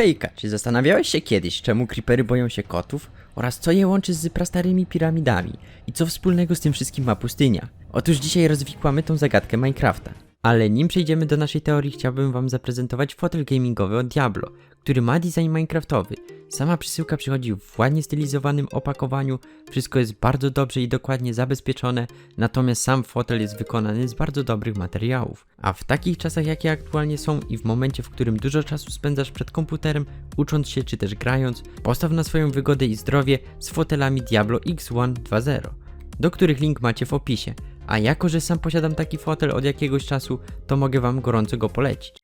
Hejka, czy zastanawiałeś się kiedyś, czemu creepery boją się kotów? Oraz co je łączy z prastarymi piramidami? I co wspólnego z tym wszystkim ma pustynia? Otóż dzisiaj rozwikłamy tą zagadkę Minecrafta. Ale nim przejdziemy do naszej teorii, chciałbym wam zaprezentować fotel gamingowy od Diablo, który ma design Minecraftowy. Sama przesyłka przychodzi w ładnie stylizowanym opakowaniu, wszystko jest bardzo dobrze i dokładnie zabezpieczone, natomiast sam fotel jest wykonany z bardzo dobrych materiałów. A w takich czasach jakie aktualnie są i w momencie, w którym dużo czasu spędzasz przed komputerem, ucząc się czy też grając, postaw na swoją wygodę i zdrowie z fotelami Diablo X1 2.0, do których link macie w opisie. A jako, że sam posiadam taki fotel od jakiegoś czasu, to mogę wam gorąco go polecić.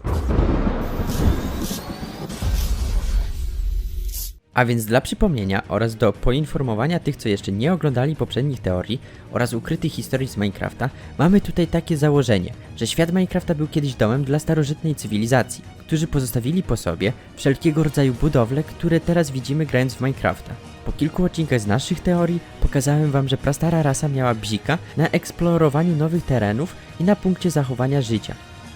A więc dla przypomnienia oraz do poinformowania tych, co jeszcze nie oglądali poprzednich teorii oraz ukrytych historii z Minecrafta, mamy tutaj takie założenie, że świat Minecrafta był kiedyś domem dla starożytnej cywilizacji, którzy pozostawili po sobie wszelkiego rodzaju budowle, które teraz widzimy grając w Minecrafta. Po kilku odcinkach z naszych teorii pokazałem wam, że prastara rasa miała bzika na eksplorowaniu nowych terenów i na punkcie zachowania życia,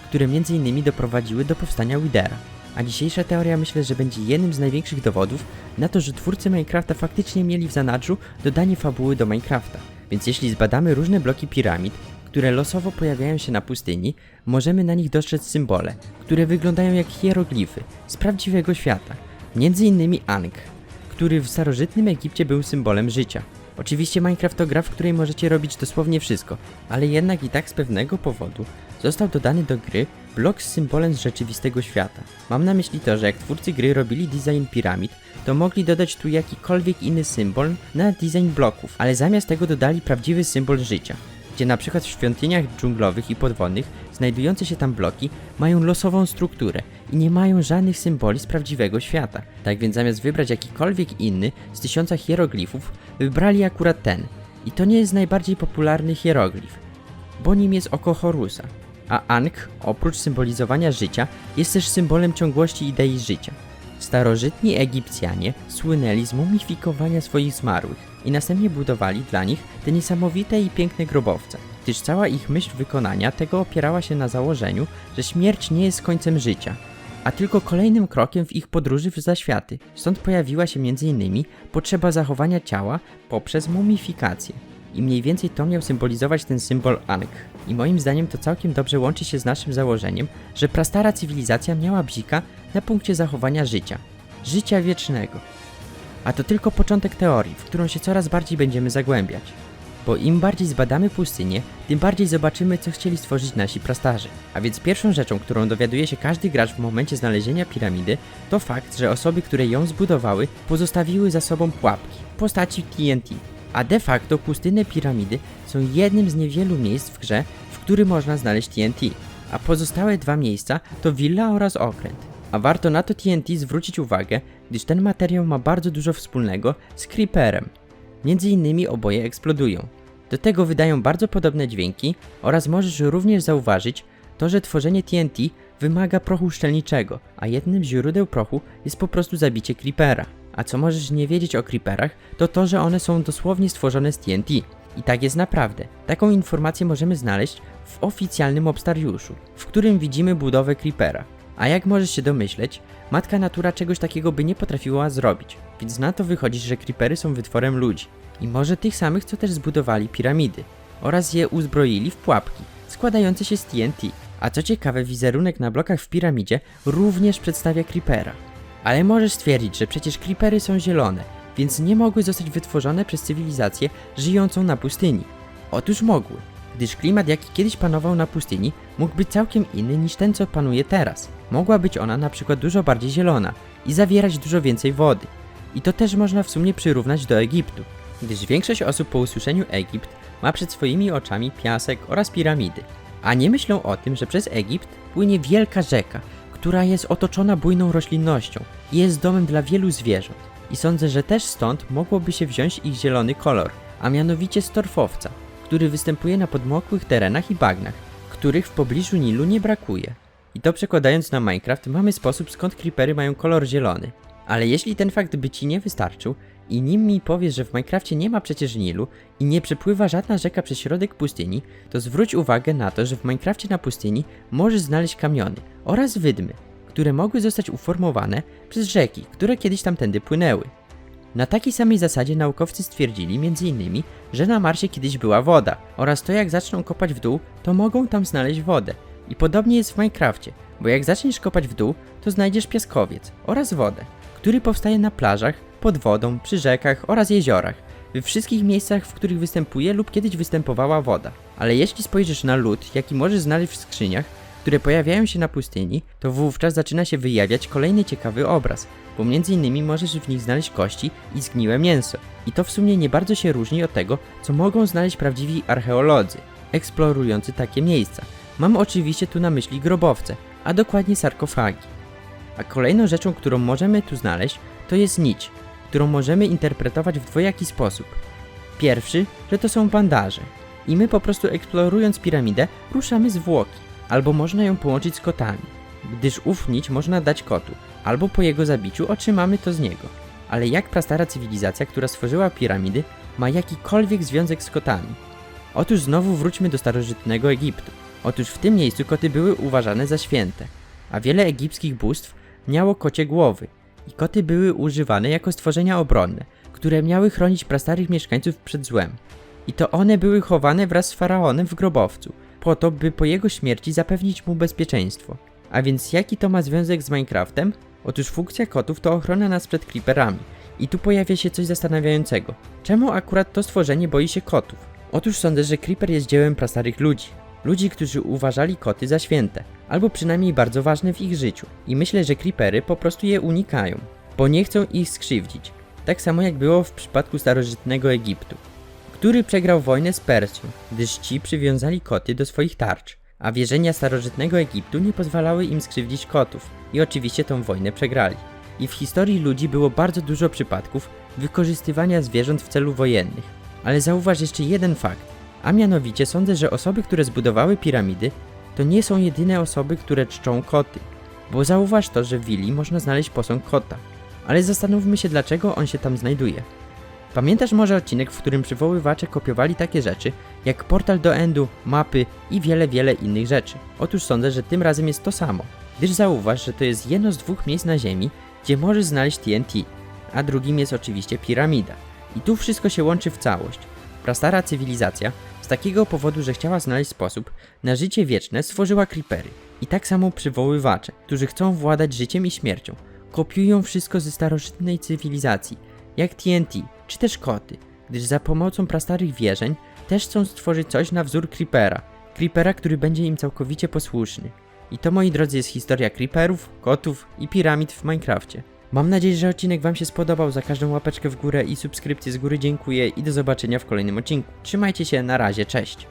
które m.in. doprowadziły do powstania Widera. A dzisiejsza teoria myślę, że będzie jednym z największych dowodów na to, że twórcy Minecrafta faktycznie mieli w zanadrzu dodanie fabuły do Minecrafta. Więc jeśli zbadamy różne bloki piramid, które losowo pojawiają się na pustyni, możemy na nich dostrzec symbole, które wyglądają jak hieroglify z prawdziwego świata. Między innymi Ankh, który w starożytnym Egipcie był symbolem życia. Oczywiście Minecraft to gra, w której możecie robić dosłownie wszystko, ale jednak i tak z pewnego powodu został dodany do gry blok z symbolem z rzeczywistego świata. Mam na myśli to, że jak twórcy gry robili design piramid, to mogli dodać tu jakikolwiek inny symbol na design bloków, ale zamiast tego dodali prawdziwy symbol życia, gdzie na przykład w świątyniach dżunglowych i podwodnych znajdujące się tam bloki mają losową strukturę i nie mają żadnych symboli z prawdziwego świata. Tak więc zamiast wybrać jakikolwiek inny z tysiąca hieroglifów, wybrali akurat ten. I to nie jest najbardziej popularny hieroglif, bo nim jest oko Horusa. A Ankh, oprócz symbolizowania życia, jest też symbolem ciągłości idei życia. Starożytni Egipcjanie słynęli z mumifikowania swoich zmarłych i następnie budowali dla nich te niesamowite i piękne grobowce, gdyż cała ich myśl wykonania tego opierała się na założeniu, że śmierć nie jest końcem życia, a tylko kolejnym krokiem w ich podróży w zaświaty. Stąd pojawiła się m.in. potrzeba zachowania ciała poprzez mumifikację. I mniej więcej to miał symbolizować ten symbol Ankh. I moim zdaniem to całkiem dobrze łączy się z naszym założeniem, że prastara cywilizacja miała bzika na punkcie zachowania życia. Życia wiecznego. A to tylko początek teorii, w którą się coraz bardziej będziemy zagłębiać. Bo im bardziej zbadamy pustynię, tym bardziej zobaczymy, co chcieli stworzyć nasi prastarzy. A więc pierwszą rzeczą, którą dowiaduje się każdy gracz w momencie znalezienia piramidy, to fakt, że osoby, które ją zbudowały, pozostawiły za sobą pułapki w postaci TNT. A de facto pustynne piramidy są jednym z niewielu miejsc w grze, w którym można znaleźć TNT. A pozostałe dwa miejsca to willa oraz okręt. A warto na to TNT zwrócić uwagę, gdyż ten materiał ma bardzo dużo wspólnego z Creeperem. Między innymi oboje eksplodują. Do tego wydają bardzo podobne dźwięki oraz możesz również zauważyć to, że tworzenie TNT wymaga prochu szczelniczego, a jednym z źródeł prochu jest po prostu zabicie Creepera. A co możesz nie wiedzieć o Creeperach, to to, że one są dosłownie stworzone z TNT. I tak jest naprawdę. Taką informację możemy znaleźć w oficjalnym obstariuszu, w którym widzimy budowę Creepera. A jak możesz się domyśleć, matka natura czegoś takiego by nie potrafiła zrobić, więc na to wychodzi, że creepery są wytworem ludzi. I może tych samych, co też zbudowali piramidy, oraz je uzbroili w pułapki, składające się z TNT. A co ciekawe, wizerunek na blokach w piramidzie również przedstawia creepera. Ale możesz stwierdzić, że przecież creepery są zielone, więc nie mogły zostać wytworzone przez cywilizację żyjącą na pustyni. Otóż mogły, gdyż klimat jaki kiedyś panował na pustyni mógł być całkiem inny niż ten co panuje teraz. Mogła być ona na przykład dużo bardziej zielona i zawierać dużo więcej wody. I to też można w sumie przyrównać do Egiptu, gdyż większość osób po usłyszeniu Egipt ma przed swoimi oczami piasek oraz piramidy, a nie myślą o tym, że przez Egipt płynie wielka rzeka, która jest otoczona bujną roślinnością i jest domem dla wielu zwierząt. I sądzę, że też stąd mogłoby się wziąć ich zielony kolor, a mianowicie z torfowca, który występuje na podmokłych terenach i bagnach, których w pobliżu Nilu nie brakuje. I to przekładając na Minecraft mamy sposób skąd creepery mają kolor zielony. Ale jeśli ten fakt by ci nie wystarczył i nim mi powiesz, że w Minecrafcie nie ma przecież Nilu i nie przepływa żadna rzeka przez środek pustyni, to zwróć uwagę na to, że w Minecrafcie na pustyni możesz znaleźć kamiony oraz wydmy, które mogły zostać uformowane przez rzeki, które kiedyś tamtędy płynęły. Na takiej samej zasadzie naukowcy stwierdzili m.in., że na Marsie kiedyś była woda oraz to jak zaczną kopać w dół, to mogą tam znaleźć wodę. I podobnie jest w Minecrafcie, bo jak zaczniesz kopać w dół, to znajdziesz piaskowiec oraz wodę, który powstaje na plażach, pod wodą, przy rzekach oraz jeziorach, we wszystkich miejscach, w których występuje lub kiedyś występowała woda. Ale jeśli spojrzysz na lód, jaki możesz znaleźć w skrzyniach, które pojawiają się na pustyni, to wówczas zaczyna się wyjawiać kolejny ciekawy obraz, bo między innymi możesz w nich znaleźć kości i zgniłe mięso. I to w sumie nie bardzo się różni od tego, co mogą znaleźć prawdziwi archeolodzy, eksplorujący takie miejsca. Mam oczywiście tu na myśli grobowce, a dokładnie sarkofagi. A kolejną rzeczą, którą możemy tu znaleźć, to jest nić, którą możemy interpretować w dwojaki sposób. Pierwszy, że to są bandaże. I my po prostu eksplorując piramidę, ruszamy zwłoki. Albo można ją połączyć z kotami, gdyż ów nić można dać kotu, albo po jego zabiciu otrzymamy to z niego. Ale jak prastara cywilizacja, która stworzyła piramidy, ma jakikolwiek związek z kotami? Otóż znowu wróćmy do starożytnego Egiptu. Otóż w tym miejscu koty były uważane za święte, a wiele egipskich bóstw miało kocie głowy. I koty były używane jako stworzenia obronne, które miały chronić prastarych mieszkańców przed złem. I to one były chowane wraz z faraonem w grobowcu, po to, by po jego śmierci zapewnić mu bezpieczeństwo. A więc jaki to ma związek z Minecraftem? Otóż funkcja kotów to ochrona nas przed creeperami. I tu pojawia się coś zastanawiającego. Czemu akurat to stworzenie boi się kotów? Otóż sądzę, że creeper jest dziełem prastarych ludzi. Ludzi, którzy uważali koty za święte, albo przynajmniej bardzo ważne w ich życiu. I myślę, że creepery po prostu je unikają, bo nie chcą ich skrzywdzić. Tak samo jak było w przypadku starożytnego Egiptu który przegrał wojnę z Persją, gdyż ci przywiązali koty do swoich tarcz, a wierzenia starożytnego Egiptu nie pozwalały im skrzywdzić kotów i oczywiście tą wojnę przegrali. I w historii ludzi było bardzo dużo przypadków wykorzystywania zwierząt w celu wojennych. Ale zauważ jeszcze jeden fakt, a mianowicie sądzę, że osoby, które zbudowały piramidy, to nie są jedyne osoby, które czczą koty. Bo zauważ to, że w willi można znaleźć posąg kota. Ale zastanówmy się, dlaczego on się tam znajduje. Pamiętasz może odcinek, w którym przywoływacze kopiowali takie rzeczy, jak portal do Endu, mapy i wiele, wiele innych rzeczy? Otóż sądzę, że tym razem jest to samo, gdyż zauważ, że to jest jedno z dwóch miejsc na Ziemi, gdzie możesz znaleźć TNT, a drugim jest oczywiście piramida. I tu wszystko się łączy w całość. Prastara cywilizacja, takiego powodu, że chciała znaleźć sposób na życie wieczne, stworzyła creepery. I tak samo przywoływacze, którzy chcą władać życiem i śmiercią, kopiują wszystko ze starożytnej cywilizacji, jak TNT, czy też koty, gdyż za pomocą prastarych wierzeń też chcą stworzyć coś na wzór Creepera. Creepera, który będzie im całkowicie posłuszny. I to, moi drodzy, jest historia Creeperów, kotów i piramid w Minecrafcie. Mam nadzieję, że odcinek Wam się spodobał. Za każdą łapeczkę w górę i subskrypcję z góry dziękuję i do zobaczenia w kolejnym odcinku. Trzymajcie się, na razie, cześć!